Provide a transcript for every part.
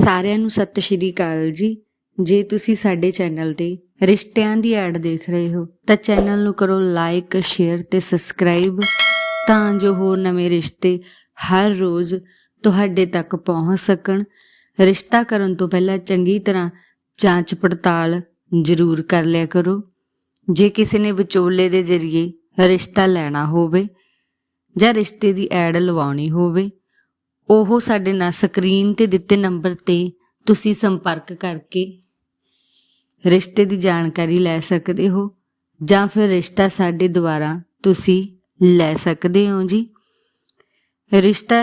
ਸਾਰਿਆਂ ਨੂੰ ਸਤਿ ਸ਼੍ਰੀ ਅਕਾਲ ਜੀ। ਜੇ ਤੁਸੀਂ ਸਾਡੇ ਚੈਨਲ ਤੇ ਰਿਸ਼ਤਿਆਂ ਦੀ ਐਡ ਦੇਖ ਰਹੇ ਹੋ, ਤਾਂ ਚੈਨਲ ਨੂੰ ਕਰੋ ਲਾਈਕ, ਸ਼ੇਅਰ ਤੇ ਸਬਸਕ੍ਰਾਈਬ ਤਾਂ ਜੋ ਹੋਰ ਨਵੇਂ ਰਿਸ਼ਤੇ ਹਰ ਰੋਜ਼ ਤੁਹਾਡੇ ਤੱਕ ਪਹੁੰਚ ਸਕਣ। ਰਿਸ਼ਤਾ ਕਰਨ ਤੋਂ ਪਹਿਲਾਂ ਚੰਗੀ ਤਰ੍ਹਾਂ ਜਾਂਚ ਪੜਤਾਲ ਜ਼ਰੂਰ ਕਰ ਲਿਆ ਕਰੋ। ਜੇ ਕਿਸੇ ਨੇ ਵਿਚੋਲੇ ਦੇ ਜ਼ਰੀਏ ਰਿਸ਼ਤਾ ਲੈਣਾ ਹੋਵੇ ਜਾਂ ਰਿਸ਼ਤੇ ਦੀ ਐਡ ਲਵਾਉਣੀ ਹੋਵੇ ਉਹ ਸਾਡੇ ਨਾਲ ਸਕਰੀਨ ਤੇ ਦਿੱਤੇ ਨੰਬਰ ਤੇ ਤੁਸੀਂ ਸੰਪਰਕ ਕਰਕੇ ਰਿਸ਼ਤੇ ਦੀ ਜਾਣਕਾਰੀ ਲੈ ਸਕਦੇ ਹੋ ਜਾਂ ਫਿਰ ਰਿਸ਼ਤਾ ਸਾਡੇ ਦੁਆਰਾ ਤੁਸੀਂ ਲੈ ਸਕਦੇ ਹੋ ਜੀ। ਰਿਸ਼ਤਾ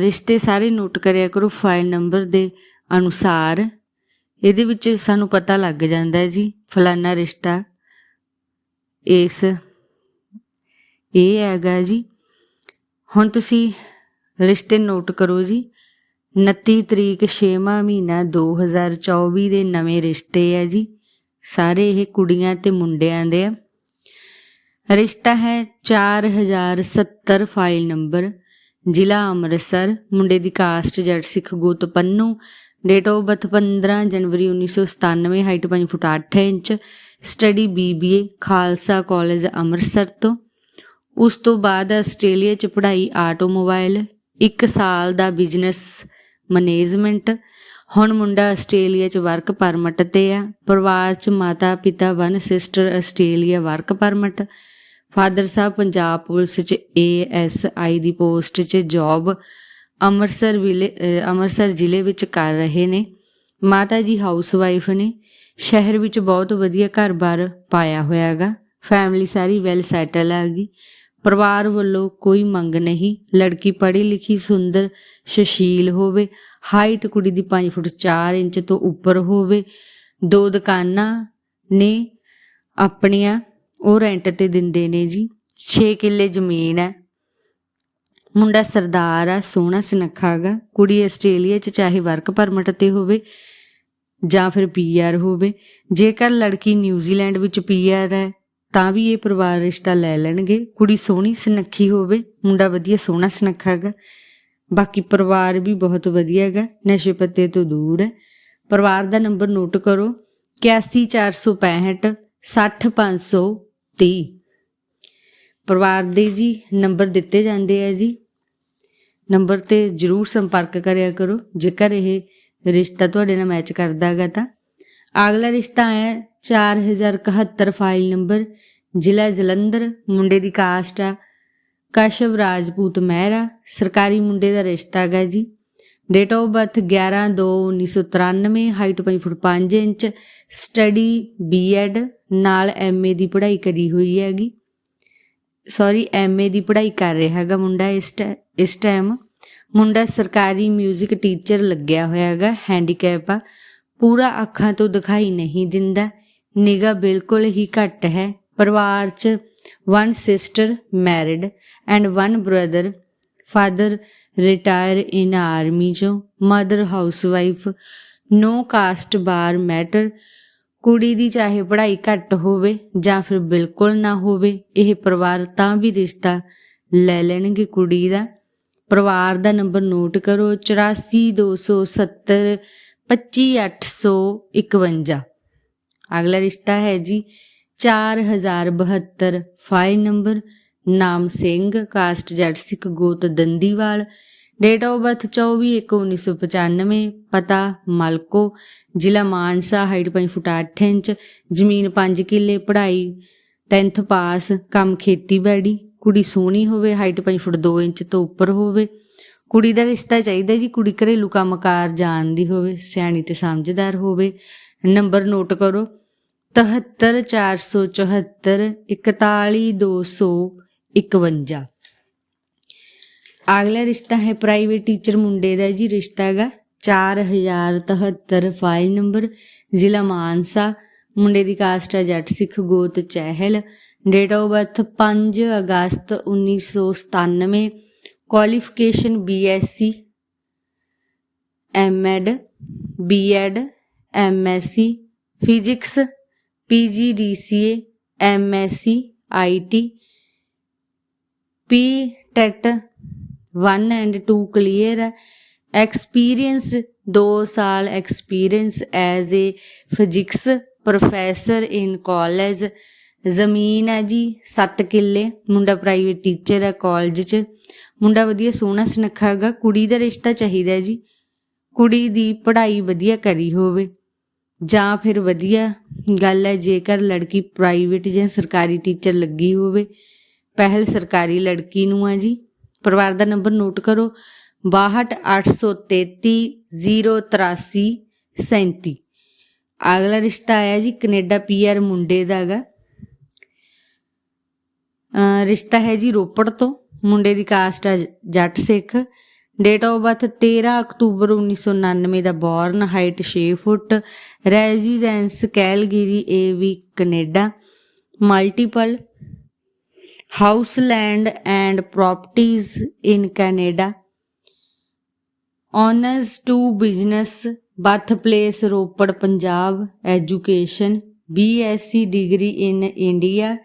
ਰਿਸ਼ਤੇ ਸਾਰੇ ਨੋਟ ਕਰਿਆ ਕਰੋ ਫਾਈਲ ਨੰਬਰ ਦੇ ਅਨੁਸਾਰ। ਇਹਦੇ ਵਿੱਚ ਸਾਨੂੰ ਪਤਾ ਲੱਗ ਜਾਂਦਾ ਹੈ ਜੀ, ਫਲਾਨਾ ਰਿਸ਼ਤਾ ਇਸ, ਇਹ ਹੈਗਾ ਜੀ। ਹੁਣ ਤੁਸੀਂ ਰਿਸ਼ਤੇ ਨੋਟ ਕਰੋ ਜੀ। 29 ਤਰੀਕ 6ਵਾਂ ਮਹੀਨਾ 2024 ਦੇ ਨਵੇਂ ਰਿਸ਼ਤੇ ਆ ਜੀ। ਸਾਰੇ ਇਹ ਕੁੜੀਆਂ ਤੇ ਮੁੰਡਿਆਂ ਦੇ ਆ। ਰਿਸ਼ਤਾ ਹੈ 4070 ਫਾਈਲ ਨੰਬਰ, ਜ਼ਿਲ੍ਹਾ ਅੰਮ੍ਰਿਤਸਰ, ਮੁੰਡੇ ਦੀ ਕਾਸਟ ਜੱਟ ਸਿੱਖ ਗੋਤ ਪੰਨੂ, ਡੇਟ ਆਫ ਬਰਥ 15 ਜਨਵਰੀ 1997 height 5 foot 8 inch, study BBA, Khalsa college Amritsar ਤੋਂ। ਉਸ ਤੋਂ ਬਾਅਦ ਆਸਟ੍ਰੇਲੀਆ ਚ ਪੜ੍ਹਾਈ ਆਟੋਮੋਬਾਈਲ 1 ਸਾਲ ਦਾ ਬਿਜ਼ਨਸ ਮੈਨੇਜਮੈਂਟ। ਹੁਣ ਮੁੰਡਾ ਆਸਟ੍ਰੇਲੀਆ ਚ ਵਰਕ ਪਰਮਿਟ ਤੇ ਆ। ਪਰਿਵਾਰ ਚ ਮਾਤਾ ਪਿਤਾ one, sister Australia work permit. Father ਸਾਹਿਬ ਪੰਜਾਬ ਪੁਲਿਸ ਚ ਏਐਸਆਈ ਦੀ ਪੋਸਟ 'ਚ ਜੌਬ ਅੰਮ੍ਰਿਤਸਰ ਵਿਲੇ ਅੰਮ੍ਰਿਤਸਰ ਜ਼ਿਲ੍ਹੇ ਵਿੱਚ ਕਰ ਰਹੇ ਨੇ। ਮਾਤਾ ਜੀ ਹਾਊਸ ਵਾਈਫ ਨੇ। ਸ਼ਹਿਰ ਵਿੱਚ ਬਹੁਤ ਵਧੀਆ ਘਰ-ਬਾਰ ਪਾਇਆ ਹੋਇਆ ਹੈਗਾ। ਫੈਮਿਲੀ ਸਾਰੀ ਵੈਲ ਸੈਟਲ ਹੈਗੀ ਪਰਿਵਾਰ ਵੱਲੋਂ ਕੋਈ ਮੰਗ ਨਹੀਂ। ਲੜਕੀ ਪੜ੍ਹੀ ਲਿਖੀ ਸੁੰਦਰ ਸੁਸ਼ੀਲ ਹੋਵੇ, ਹਾਈਟ ਕੁੜੀ ਦੀ 5 ਫੁੱਟ 4 ਇੰਚ ਤੋਂ ਉੱਪਰ ਹੋਵੇ। ਦੋ ਦੁਕਾਨਾਂ ਨੇ ਆਪਣੀਆਂ, ਉਹ ਰੈਂਟ ਤੇ ਦਿੰਦੇ ਨੇ ਜੀ। 6 ਕਿੱਲੇ ਜ਼ਮੀਨ ਹੈ। ਮੁੰਡਾ ਸਰਦਾਰ ਆ, ਸੋਹਣਾ ਸੁਨੱਖਾ ਹੈਗਾ ਕੁੜੀ ਆਸਟ੍ਰੇਲੀਆ ਚ ਚਾਹੇ ਵਰਕ ਪਰਮਿਟ ਤੇ ਹੋਵੇ ਜਾਂ ਫਿਰ ਪੀਆਰ ਹੋਵੇ। ਜੇਕਰ ਲੜਕੀ ਨਿਊਜ਼ੀਲੈਂਡ ਵਿੱਚ ਪੀਆਰ ਹੈ ਤਾਂ ਵੀ ਇਹ ਪਰਿਵਾਰ ਰਿਸ਼ਤਾ ਲੈ ਲੈਣਗੇ। ਕੁੜੀ ਸੋਹਣੀ ਸੁਨੱਖੀ ਹੋਵੇ, ਮੁੰਡਾ ਵਧੀਆ ਸੋਹਣਾ ਸੁਨੱਖਾ ਹੈਗਾ। ਬਾਕੀ ਪਰਿਵਾਰ ਵੀ ਬਹੁਤ ਵਧੀਆ ਹੈਗਾ, ਨਸ਼ੇ ਪੱਤੇ ਤੋਂ ਦੂਰ ਹੈ। ਪਰਿਵਾਰ ਦਾ ਨੰਬਰ ਨੋਟ ਕਰੋ 81465 60530 ਪਰਿਵਾਰ ਦੇ ਜੀ ਨੰਬਰ ਦਿੱਤੇ ਜਾਂਦੇ ਆ ਜੀ। ਨੰਬਰ ਤੇ ਜਰੂਰ ਸੰਪਰਕ ਕਰਿਆ ਕਰੋ। ਜੇਕਰ ਇਹ ਰਿਸ਼ਤਾ ਤੁਹਾਡੇ ਨਾਲ ਮੈਚ ਕਰਦਾ ਹੈਗਾ ਤਾਂ। ਅਗਲਾ ਰਿਸ਼ਤਾ ਹੈ 4071 ਫਾਈਲ ਨੰਬਰ, ਜ਼ਿਲ੍ਹਾ ਜਲੰਧਰ, ਮੁੰਡੇ ਦੀ ਕਾਸਟ ਆ। ਕਸ਼ਵ ਰਾਜਪੂਤ ਮਹਿਰਾ ਸਰਕਾਰੀ ਮੁੰਡੇ ਦਾ ਰਿਸ਼ਤਾ ਹੈਗਾ ਜੀ। Date of birth 11/2/1993 height 5 foot 5 inch study BEd ਨਾਲ ਐਮਏ ਦੀ ਪੜ੍ਹਾਈ ਕਰੀ ਹੋਈ ਹੈਗੀ। ਸੌਰੀ ਐਮਏ ਦੀ ਪੜ੍ਹਾਈ ਕਰ ਰਿਹਾ ਹੈਗਾ ਮੁੰਡਾ ਇਸ ਟੈ- ਇਸ ਟਾਈਮ ਮੁੰਡਾ ਸਰਕਾਰੀ 뮤직 ਟੀਚਰ ਲੱਗਿਆ ਹੋਇਆ ਹੈਗਾ ਹੈਂਡੀਕੈਪ ਆ। ਪੂਰਾ ਅੱਖਾਂ ਤੋਂ ਦਿਖਾਈ ਨਹੀਂ ਦਿੰਦਾ। ਨਿਗਾ ਬਿਲਕੁਲ ਹੀ ਘੱਟ ਹੈ। ਪਰਿਵਾਰ 'ਚ one sister married and one brother father retire in army ਚੋਂ mother housewife no caste bar matter ਕੁੜੀ ਦੀ ਚਾਹੇ ਪੜ੍ਹਾਈ ਘੱਟ ਹੋਵੇ ਜਾਂ ਫਿਰ ਬਿਲਕੁਲ ਨਾ ਹੋਵੇ, ਇਹ ਪਰਿਵਾਰ ਤਾਂ ਵੀ ਰਿਸ਼ਤਾ ਲੈ ਲੈਣਗੇ ਕੁੜੀ ਦਾ। ਪਰਿਵਾਰ ਦਾ ਨੰਬਰ ਨੋਟ ਕਰੋ 84270 25851 ਅਗਲਾ ਰਿਸ਼ਤਾ ਹੈ ਜੀ 4072 ਫਾਈਲ ਨੰਬਰ ਨਾਮ ਸਿੰਘ, ਕਾਸਟ ਜੱਟ ਸਿੱਖ ਗੋਤ ਦੰਦੀਵਾਲ। ਡੇਟ ਆਫ ਬਰਥ 24/1/1995 ਪਤਾ ਮਲਕੋ, ਜ਼ਿਲ੍ਹਾ ਮਾਨਸਾ ਹਾਈਟ 5 ਫੁੱਟ 8 ਇੰਚ, ਜ਼ਮੀਨ 5 ਕਿੱਲੇ, ਪੜ੍ਹਾਈ 10th ਪਾਸ, ਕੰਮ ਖੇਤੀਬਾੜੀ। ਕੁੜੀ ਸੋਹਣੀ ਹੋਵੇ ਹਾਈਟ 5 ਫੁੱਟ 2 ਇੰਚ ਤੋਂ ਉੱਪਰ ਹੋਵੇ। ਕੁੜੀ ਦਾ ਰਿਸ਼ਤਾ ਚਾਹੀਦਾ ਜੀ, ਕੁੜੀ ਘਰੇਲੂ ਕੰਮਕਾਰ ਜਾਣਦੀ ਹੋਵੇ, ਸਿਆਣੀ ਤੇ ਸਮਝਦਾਰ ਹੋਵੇ। ਨੰਬਰ ਨੋਟ ਕਰੋ। 73474 41251 ਅਗਲਾ ਰਿਸ਼ਤਾ ਹੈ ਪ੍ਰਾਈਵੇਟ ਟੀਚਰ ਮੁੰਡੇ ਦਾ ਜੀ, ਰਿਸ਼ਤਾ ਹੈਗਾ 4073 ਫਾਈਲ ਨੰਬਰ ਜ਼ਿਲ੍ਹਾ ਮਾਨਸਾ। ਮੁੰਡੇ ਦੀ ਕਾਸਟ ਹੈ ਜੱਟ ਸਿੱਖ ਗੋਤ ਚਹਿਲ। ਡੇਟ ਆਫ ਬਰਥ 5 ਅਗਸਤ 1997 qualification BSc MEd BEd MSc physics PGDCA MSc IT P TET 1 and 2 clear ਹੈ ਐਕਸਪੀਰੀਅੰਸ 2 ਸਾਲ experience as a physics professor in college ਜ਼ਮੀਨ ਹੈ ਜੀ 7 ਕਿੱਲੇ, ਮੁੰਡਾ ਪ੍ਰਾਈਵੇਟ ਟੀਚਰ ਹੈ ਕਾਲਜ 'ਚ। ਮੁੰਡਾ ਵਧੀਆ ਸੋਹਣਾ ਸੁਨੱਖਾ ਹੈਗਾ, ਕੁੜੀ ਦਾ ਰਿਸ਼ਤਾ ਚਾਹੀਦਾ ਜੀ। ਕੁੜੀ ਦੀ ਪੜ੍ਹਾਈ ਵਧੀਆ ਕਰੀ ਹੋਵੇ, ਜਾਂ ਫਿਰ ਵਧੀਆ ਗੱਲ ਹੈ, ਜੇਕਰ ਲੜਕੀ ਪ੍ਰਾਈਵੇਟ ਜਾਂ ਸਰਕਾਰੀ ਟੀਚਰ ਲੱਗੀ ਹੋਵੇ। ਪਹਿਲ ਸਰਕਾਰੀ ਲੜਕੀ ਨੂੰ ਆ ਜੀ। ਪਰਿਵਾਰ ਦਾ ਨੰਬਰ ਨੋਟ ਕਰੋ 62833083 37 ਅਗਲਾ ਰਿਸ਼ਤਾ ਆਇਆ ਜੀ ਕੈਨੇਡਾ ਪੀਆਰ ਮੁੰਡੇ ਦਾ ਹੈਗਾ। ਰਿਸ਼ਤਾ ਹੈ ਜੀ ਰੋਪੜ ਤੋਂ, ਮੁੰਡੇ ਦੀ ਕਾਸਟ ਹੈ Jat Sikh. Date of birth 13 ਅਕਤੂਬਰ 1999 ਦਾ born height 6 foot residence Calgary ਏਵੀ Canada. Multiple house land and ਪ੍ਰਾਪਰਟੀਆਂ in Canada. Owners two business birth place Ropar, Punjab. Education BSc degree in India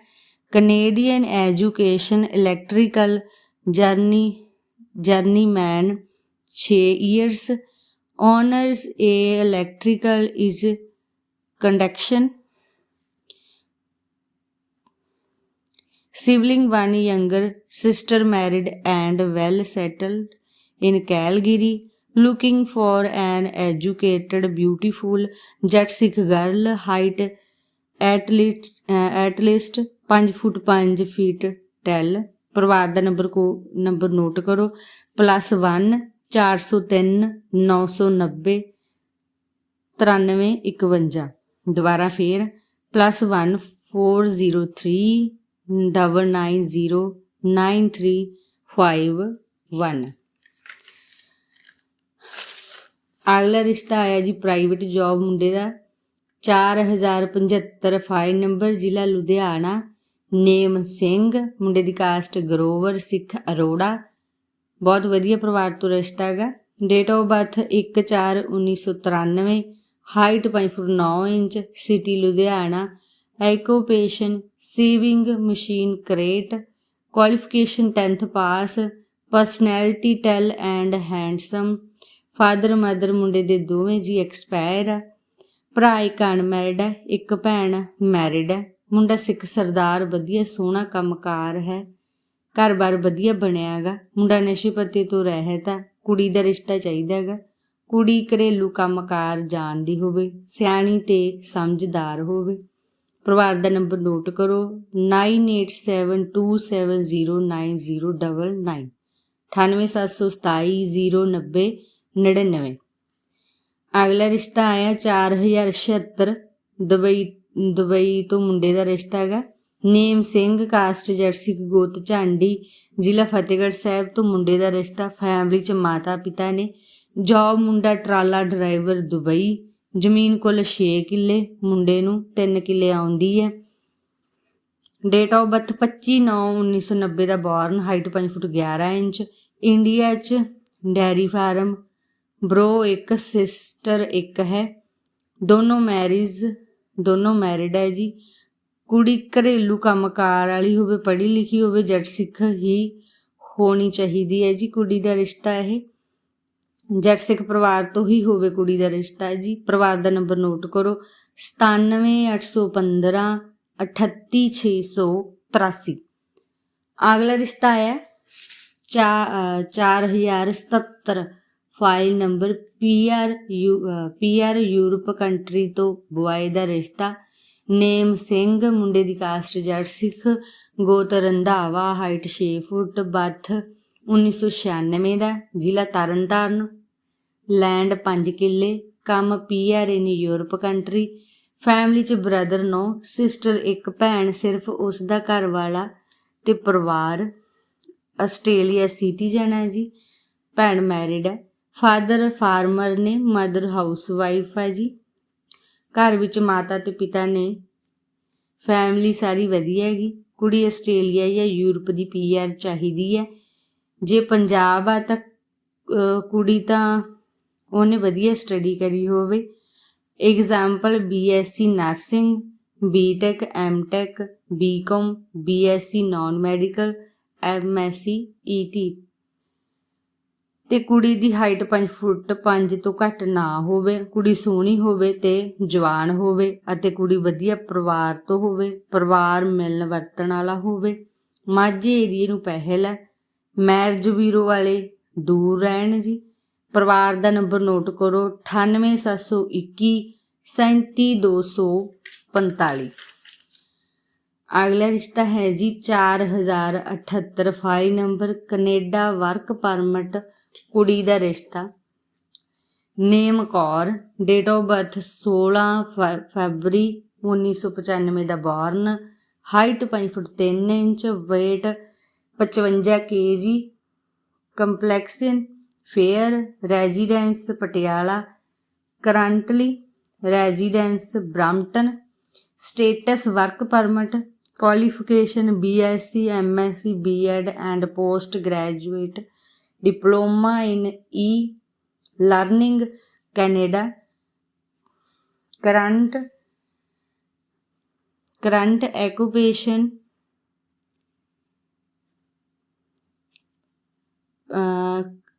Canadian Education Electrical Journey Journeyman 6 years. Owners a electrical is conduction. Sibling one younger sister married and well settled in calgary. Looking for an educated beautiful jet sikh girl height at least uh, at least. 5 foot 5 feet tall. ਪਰਿਵਾਰ ਦਾ number ਕੋ, number note ਕਰੋ। +1 403 990 9351 ਦੁਬਾਰਾ ਫੇਰ +1 403 990 9351 ਅਗਲਾ ਰਿਸ਼ਤਾ ਆਇਆ ਜੀ ਪ੍ਰਾਈਵੇਟ ਜੌਬ ਮੁੰਡੇ ਦਾ। 4075 ਫਾਈਲ ਨੰਬਰ, ਜ਼ਿਲ੍ਹਾ ਲੁਧਿਆਣਾ। ਨੇਮ ਸਿੰਘ, ਮੁੰਡੇ ਦੀ ਕਾਸਟ ਗਰੋਵਰ, ਸਿੱਖ ਅਰੋੜਾ। ਬਹੁਤ ਵਧੀਆ ਪਰਿਵਾਰ ਤੋਂ ਰਿਸ਼ਤਾ ਹੈਗਾ। Date of birth 1/4/1993 height 5 foot 9 inch city Ludhiana. Occupation sewing machine krait qualification 10th pass personality tall and handsome father mother ਮੁੰਡੇ ਦੇ ਦੋਵੇਂ ਜੀ ਐਕਸਪਾਇਰ ਆ ਭਰਾ ਇੱਕ ਅਨਮੈਰਿਡ ਹੈ, ਇੱਕ ਭੈਣ ਮੈਰਿਡ ਹੈ। ਮੁੰਡਾ ਸਿੱਖ ਸਰਦਾਰ, ਵਧੀਆ ਸੋਹਣਾ ਕੰਮਕਾਰ ਹੈ, ਘਰ-ਬਾਰ ਵਧੀਆ ਬਣਿਆ ਹੈਗਾ। ਮੁੰਡਾ ਨਸ਼ੇ ਪੱਤੇ ਤੋਂ ਰਹਿਤ ਹੈ, ਕੁੜੀ ਦਾ ਰਿਸ਼ਤਾ ਚਾਹੀਦਾ ਹੈਗਾ। ਕੁੜੀ ਘਰੇਲੂ ਕੰਮਕਾਰ ਜਾਣਦੀ ਹੋਵੇ, ਸਿਆਣੀ ਤੇ ਸਮਝਦਾਰ ਹੋਵੇ। ਪਰਿਵਾਰ ਦਾ ਨੰਬਰ ਨੋਟ ਕਰੋ 9872709099 9877709099 ਅਗਲਾ ਰਿਸ਼ਤਾ ਆਇਆ 4076 ਦੁਬਈ ਦੁਬਈ ਤੋਂ ਮੁੰਡੇ ਦਾ ਰਿਸ਼ਤਾ ਹੈਗਾ। ਨੇਮ ਸਿੰਘ, ਕਾਸਟ ਜਰਸੀ, ਗੋਤ ਝਾਂਡੀ, ਜ਼ਿਲ੍ਹਾ ਫਤਿਹਗੜ੍ਹ ਸਾਹਿਬ ਤੋਂ ਮੁੰਡੇ ਦਾ ਰਿਸ਼ਤਾ ਫੈਮਿਲੀ ਚ ਮਾਤਾ ਪਿਤਾ ਨੇ। ਜੌਬ ਮੁੰਡਾ ਟਰਾਲਾ ਡਰਾਈਵਰ ਦੁਬਈ। ਜ਼ਮੀਨ ਕੁੱਲ 6 ਕਿੱਲੇ, ਮੁੰਡੇ ਨੂੰ 3 ਕਿੱਲੇ ਆਉਂਦੀ ਹੈ। Date of birth 25/9/1990 the born height 5 foot 11 inch. India 'ਚ ਡੈਰੀ ਫਾਰਮ ਬ੍ਰੋ ਇੱਕ ਸਿਸਟਰ ਇੱਕ ਹੈ। ਦੋਨੋਂ ਮੈਰਿਜ ਦੋਨੋਂ ਮੈਰਿਡ ਹੈ ਜੀ। ਕੁੜੀ ਘਰੇਲੂ ਕੰਮਕਾਰ ਵਾਲੀ ਹੋਵੇ, ਪੜ੍ਹੀ ਲਿਖੀ ਹੋਵੇ, ਜੱਟ ਸਿੱਖ ਹੀ ਹੋਣੀ ਚਾਹੀਦੀ ਹੈ ਜੀ ਕੁੜੀ ਦਾ ਰਿਸ਼ਤਾ ਇਹ। ਜੱਟ ਸਿੱਖ ਪਰਿਵਾਰ ਤੋਂ ਹੀ ਹੋਵੇ ਕੁੜੀ ਦਾ ਰਿਸ਼ਤਾ ਜੀ। ਪਰਿਵਾਰ ਦਾ ਨੰਬਰ ਨੋਟ ਕਰੋ। 97815 38683 ਅਗਲਾ ਰਿਸ਼ਤਾ ਹੈ 4077 file number PR PR Europe country ਤੋਂ ਬੁਆਏ ਦਾ ਰਿਸ਼ਤਾ। ਨੇਮ ਸਿੰਘ, ਮੁੰਡੇ ਦੀ ਕਾਸਟ ਜੱਟ ਸਿੱਖ ਗੋਤ ਰੰਧਾਵਾ ਹਾਈਟ 6 ਫੁੱਟ, ਬੱਥ 1996 ਦਾ, ਜ਼ਿਲ੍ਹਾ ਤਰਨਤਾਰਨ। ਲੈਂਡ 5 ਕਿੱਲੇ, ਕੰਮ PR in Europe country. Family ਚ ਬ੍ਰਦਰ ਨੋ, ਸਿਸਟਰ ਇੱਕ ਭੈਣ, ਸਿਰਫ ਉਸ ਦਾ ਘਰ ਵਾਲਾ ਤੇ ਪਰਿਵਾਰ। ਆਸਟ੍ਰੇਲੀਆ ਸਿਟੀਜ਼ਨ ਹੈ ਜੀ। ਭੈਣ ਮੈਰਿਡ ਹੈ। ਫਾਦਰ ਫਾਰਮਰ ਨੇ ਮਦਰ ਹਾਊਸਵਾਈਫ ਹੈ ਜੀ। ਘਰ ਵਿੱਚ ਮਾਤਾ ਤੇ ਪਿਤਾ ਨੇ। ਫੈਮਿਲੀ ਸਾਰੀ ਵਧੀਆ ਹੈਗੀ। ਕੁੜੀ ਆਸਟ੍ਰੇਲੀਆ ਜਾਂ ਯੂਰਪ ਦੀ ਪੀਆਰ ਚਾਹੀਦੀ ਹੈ। ਜੇ ਪੰਜਾਬ ਆ ਤਾਂ ਕੁੜੀ ਤਾਂ ਉਹਨੇ ਵਧੀਆ ਸਟੱਡੀ ਕਰੀ ਹੋਵੇ। Example BSc nursing BTech MTech BCom BSc non medical MSc ET ਤੇ ਕੁੜੀ ਦੀ ਹਾਈਟ 5 ਫੁੱਟ 5 ਤੋਂ ਘੱਟ ਨਾ ਹੋਵੇ, ਕੁੜੀ ਸੋਹਣੀ ਹੋਵੇ ਤੇ ਜਵਾਨ ਹੋਵੇ ਅਤੇ ਕੁੜੀ ਵਧੀਆ ਪਰਿਵਾਰ ਤੋਂ ਹੋਵੇ, ਪਰਿਵਾਰ ਮਿਲਣ ਵਰਤਣ ਵਾਲਾ ਹੋਵੇ, ਮਾਝੇ ਏਰੀਏ ਨੂੰ ਪਹਿਲ ਹੈ। ਮੈਰਿਜ ਵੀਰੋ ਵਾਲੇ ਦੂਰ ਰਹਿਣ ਜੀ। ਪਰਿਵਾਰ ਦਾ ਨੰਬਰ ਨੋਟ ਕਰੋ 98721 37245 ਅਗਲਾ ਰਿਸ਼ਤਾ ਹੈ ਜੀ 4078 file number, Canada work permit ਕੁੜੀ ਦਾ ਰਿਸ਼ਤਾ। Name Kaur date of birth 16 ਫੈ- February 1995 the born height 5 foot 3 inch, weight 55 kg complexion fair residence Patiala currently residence Brampton status work permit qualification BSc MSc BEd and post graduate diploma in e learning Canada current current occupation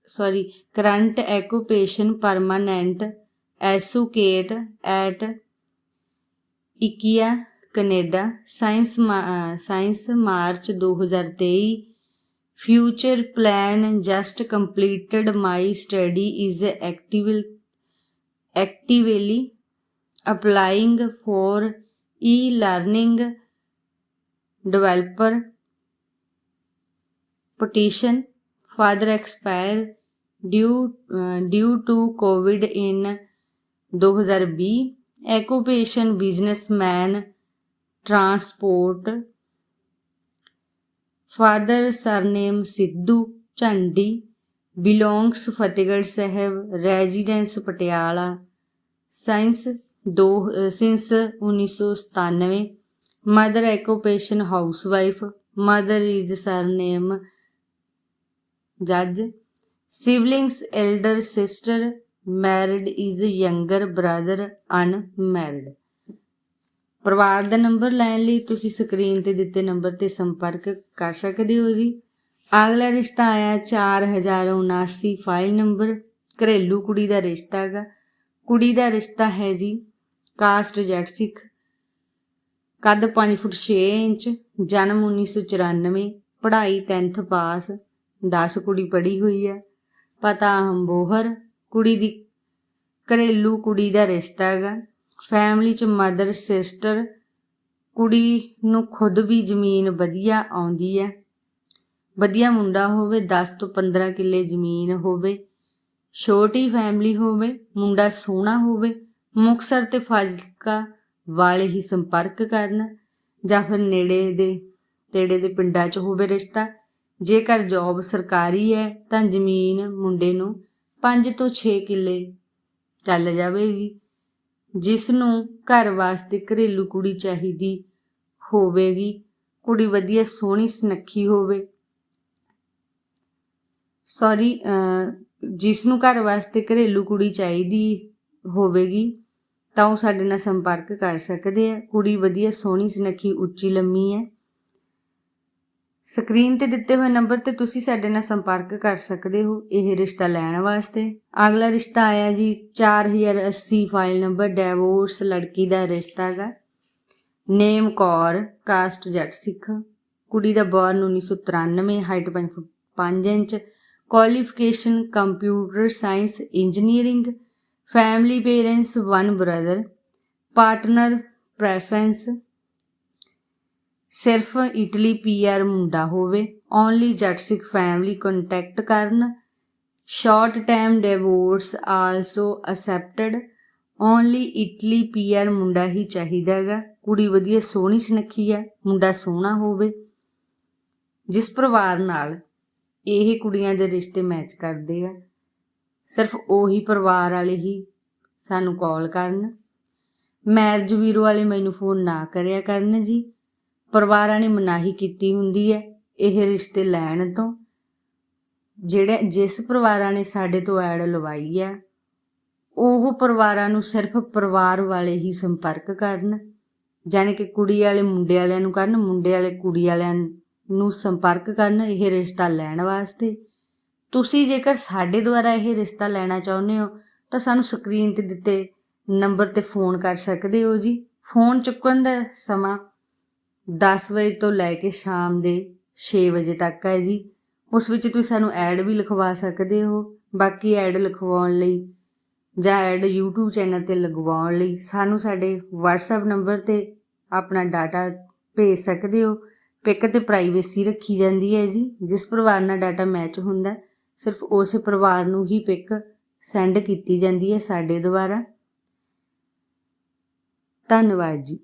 sorry current occupation permanent associate at IKEA Canada since since March 2023 future plan just completed my study is actively applying for e-learning developer petition father expire due uh, due to covid in 2020 occupation businessman transport father surname Sidhu Jhandi belongs Fatehgarh Sahib residence Patiala since 2 since 1997 mother occupation housewife mother is surname ਜੱਜ siblings elder sister married is younger brother unmarried ਪਰਿਵਾਰ ਦਾ number ਲੈਣ ਲਈ ਤੁਸੀਂ screen ਤੇ ਦਿੱਤੇ number ਤੇ ਸੰਪਰਕ ਕਰ ਸਕਦੇ ਹੋ ਜੀ। ਅਗਲਾ ਰਿਸ਼ਤਾ ਆਇਆ 4079 ਫਾਈਲ ਨੰਬਰ ਘਰੇਲੂ ਕੁੜੀ ਦਾ ਰਿਸ਼ਤਾ ਹੈਗਾ। ਕੁੜੀ ਦਾ ਰਿਸ਼ਤਾ ਹੈ ਜੀ ਕਾਸਟ ਜੱਟ ਸਿੱਖ, ਕੱਦ 5 ਫੁੱਟ 6 ਇੰਚ, ਜਨਮ 1994 ਪੜ੍ਹਾਈ 10th ਪਾਸ 10 ਕੁੜੀ ਪੜ੍ਹੀ ਹੋਈ ਹੈ, ਪਤਾ ਹੰਬੋਹਰ ਕੁੜੀ ਦੀ ਘਰੇਲੂ ਕੁੜੀ ਦਾ ਰਿਸ਼ਤਾ ਹੈਗਾ। ਫੈਮਿਲੀ ਚ ਮਦਰ ਸਿਸਟਰ ਕੁੜੀ ਨੂੰ ਖੁਦ ਵੀ ਜ਼ਮੀਨ ਵਧੀਆ ਆਉਂਦੀ ਹੈ। ਵਧੀਆ ਮੁੰਡਾ ਹੋਵੇ 10 ਤੋਂ 15 ਕਿੱਲੇ ਜ਼ਮੀਨ ਹੋਵੇ, ਛੋਟੀ ਫੈਮਿਲੀ ਹੋਵੇ, ਮੁੰਡਾ ਸੋਹਣਾ ਹੋਵੇ ਮੁਕਸਰ ਤੇ ਫਾਜ਼ਿਲਕਾ ਵਾਲੇ ਹੀ ਸੰਪਰਕ ਕਰਨ ਜਾਂ ਫਿਰ ਨੇੜੇ ਦੇ, ਤੇੜੇ ਦੇ ਪਿੰਡਾਂ 'ਚ ਹੋਵੇ ਰਿਸ਼ਤਾ। ਜੇਕਰ ਜੌਬ ਸਰਕਾਰੀ ਹੈ, ਤਾਂ ਜ਼ਮੀਨ ਮੁੰਡੇ ਨੂੰ 5 ਤੋਂ 6 ਕਿੱਲੇ ਚੱਲ ਜਾਵੇਗੀ। ਜਿਸ ਨੂੰ ਘਰ ਵਾਸਤੇ ਘਰੇਲੂ ਕੁੜੀ ਚਾਹੀਦੀ ਹੋਵੇਗੀ। ਕੁੜੀ ਵਧੀਆ ਸੋਹਣੀ ਸੁਨੱਖੀ ਹੋਵੇ। ਸੌਰੀ ਜਿਸ ਨੂੰ ਘਰ ਵਾਸਤੇ ਘਰੇਲੂ ਕੁੜੀ ਚਾਹੀਦੀ ਹੋਵੇਗੀ, ਤਾਂ ਉਹ ਸਾਡੇ ਨਾਲ ਸੰਪਰਕ ਕਰ ਸਕਦੇ ਆ। ਕੁੜੀ ਵਧੀਆ ਸੋਹਣੀ ਸੁਨੱਖੀ, ਉੱਚੀ ਲੰਮੀ ਹੈ। ਸਕਰੀਨ ਤੇ ਦਿੱਤੇ ਹੋਏ ਨੰਬਰ ਤੇ ਤੁਸੀਂ ਸਾਡੇ ਨਾਲ ਸੰਪਰਕ ਕਰ ਸਕਦੇ ਹੋ, ਇਹ ਰਿਸ਼ਤਾ ਲੈਣ ਵਾਸਤੇ। ਅਗਲਾ ਰਿਸ਼ਤਾ ਆਇਆ ਜੀ 4080 ਫਾਈਲ ਨੰਬਰ ਡਿਵੋਰਸ ਲੜਕੀ ਦਾ ਰਿਸ਼ਤਾ ਹੈਗਾ ਨੇਮ ਕੌਰ, ਕਾਸਟ ਜੱਟ ਸਿੱਖ। ਕੁੜੀ ਦਾ born 1993 height 5 foot 5 inch. Qualification computer science engineering family parents one brother partner preference ਸਿਰਫ ਇਟਲੀ ਪੀਆਰ ਮੁੰਡਾ ਹੋਵੇ। Only Jat Sikh family contact ਕਰਨ। Short time divorce also accepted only Italy PR ਮੁੰਡਾ ਹੀ ਚਾਹੀਦਾ ਹੈਗਾ। ਕੁੜੀ ਵਧੀਆ ਸੋਹਣੀ ਸੁਨੱਖੀ ਆ ਮੁੰਡਾ ਸੋਹਣਾ ਹੋਵੇ। ਜਿਸ ਪਰਿਵਾਰ ਨਾਲ ਇਹ ਕੁੜੀਆਂ ਦੇ ਰਿਸ਼ਤੇ ਮੈਚ ਕਰਦੇ ਆ, ਸਿਰਫ ਉਹੀ ਪਰਿਵਾਰ ਵਾਲੇ ਹੀ ਸਾਨੂੰ ਕਾਲ ਕਰਨ। ਮੈਰਿਜ ਵੀਰੋ ਵਾਲੇ ਮੈਨੂੰ ਫੋਨ ਨਾ ਕਰਿਆ ਕਰਨ ਜੀ। ਪਰਿਵਾਰਾਂ ਨੇ ਮਨਾਹੀ ਕੀਤੀ ਹੁੰਦੀ ਹੈ ਇਹ ਰਿਸ਼ਤੇ ਲੈਣ ਤੋਂ। ਜਿਹੜੇ, ਜਿਸ ਪਰਿਵਾਰਾਂ ਨੇ ਸਾਡੇ ਤੋਂ ਐਡ ਲਵਾਈ ਹੈ, ਉਹ ਪਰਿਵਾਰਾਂ ਨੂੰ ਸਿਰਫ ਪਰਿਵਾਰ ਵਾਲੇ ਹੀ ਸੰਪਰਕ ਕਰਨ ਜਾਨੀ ਕਿ ਕੁੜੀ ਵਾਲੇ ਮੁੰਡੇ ਵਾਲਿਆਂ ਨੂੰ ਕਰਨ, ਮੁੰਡੇ ਵਾਲੇ ਕੁੜੀ ਵਾਲਿਆਂ ਨੂੰ ਸੰਪਰਕ ਕਰਨ, ਇਹ ਰਿਸ਼ਤਾ ਲੈਣ ਵਾਸਤੇ। ਤੁਸੀਂ ਜੇਕਰ ਸਾਡੇ ਦੁਆਰਾ ਇਹ ਰਿਸ਼ਤਾ ਲੈਣਾ ਚਾਹੁੰਦੇ ਹੋ, ਤਾਂ ਸਾਨੂੰ ਸਕਰੀਨ ਤੇ ਦਿੱਤੇ ਨੰਬਰ ਤੇ ਫੋਨ ਕਰ ਸਕਦੇ ਹੋ ਜੀ। ਫੋਨ ਚੁੱਕਣ ਦਾ ਸਮਾਂ 10 ਵਜੇ ਤੋਂ ਲੈ ਕੇ ਸ਼ਾਮ ਦੇ 6 ਵਜੇ ਤੱਕ ਹੈ ਜੀ। ਉਸ ਵਿੱਚ ਤੁਸੀਂ ਸਾਨੂੰ ਐਡ ਵੀ ਲਿਖਵਾ ਸਕਦੇ ਹੋ। ਬਾਕੀ ਐਡ ਲਿਖਵਾਉਣ ਲਈ ਜਾਂ ਐਡ YouTube ਚੈਨਲ ਤੇ ਲਗਵਾਉਣ ਲਈ ਸਾਨੂੰ ਸਾਡੇ WhatsApp ਨੰਬਰ ਤੇ ਆਪਣਾ ਡਾਟਾ ਭੇਜ ਸਕਦੇ ਹੋ। ਪਿਕ ਤੇ ਪ੍ਰਾਈਵੇਸੀ ਰੱਖੀ ਜਾਂਦੀ ਹੈ ਜੀ। ਜਿਸ ਪਰਿਵਾਰ ਨਾਲ ਡਾਟਾ ਮੈਚ ਹੁੰਦਾ ਸਿਰਫ ਉਸੇ ਪਰਿਵਾਰ ਨੂੰ ਹੀ ਪਿਕ ਸੈਂਡ ਕੀਤੀ ਜਾਂਦੀ ਹੈ ਸਾਡੇ ਦੁਆਰਾ। ਧੰਨਵਾਦ ਜੀ।